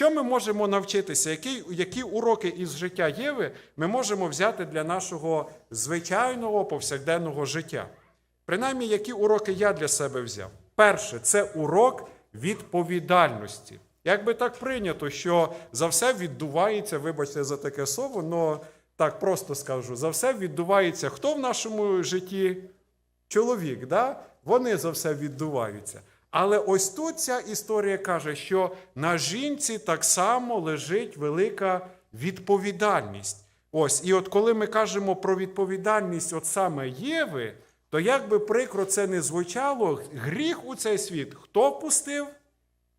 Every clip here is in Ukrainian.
Що ми можемо навчитися? Які, які уроки із життя Єви ми можемо взяти для нашого звичайного повсякденного життя? Принаймні, які уроки я для себе взяв? Перше, це урок відповідальності. Як би так прийнято, що за все віддувається, вибачте за таке слово, але так просто скажу: за все віддувається хто в нашому житті? Чоловік, да? вони за все віддуваються. Але ось тут ця історія каже, що на жінці так само лежить велика відповідальність. Ось, і от коли ми кажемо про відповідальність от саме Єви, то як би прикро це не звучало, гріх у цей світ хто впустив?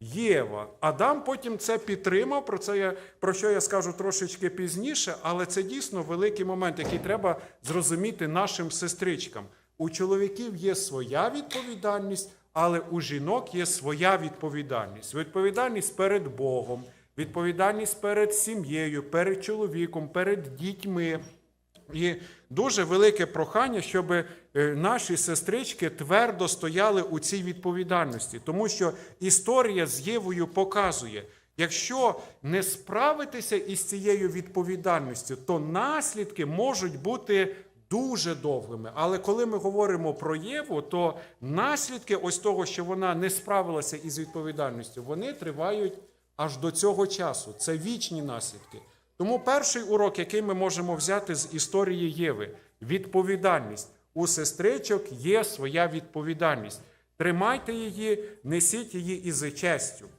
Єва. Адам потім це підтримав, про це я про що я скажу трошечки пізніше, але це дійсно великий момент, який треба зрозуміти нашим сестричкам. У чоловіків є своя відповідальність, але у жінок є своя відповідальність. Відповідальність перед Богом, відповідальність перед сім'єю, перед чоловіком, перед дітьми. І дуже велике прохання, щоб е, наші сестрички твердо стояли у цій відповідальності, тому що історія з Євою показує, якщо не справитися із цією відповідальністю, то наслідки можуть бути дуже довгими. Але коли ми говоримо про Єву, то наслідки ось того, що вона не справилася із відповідальністю, вони тривають аж до цього часу. Це вічні наслідки. Тому перший урок, який ми можемо взяти з історії Єви відповідальність. У сестричок є своя відповідальність. Тримайте її, несіть її із честю.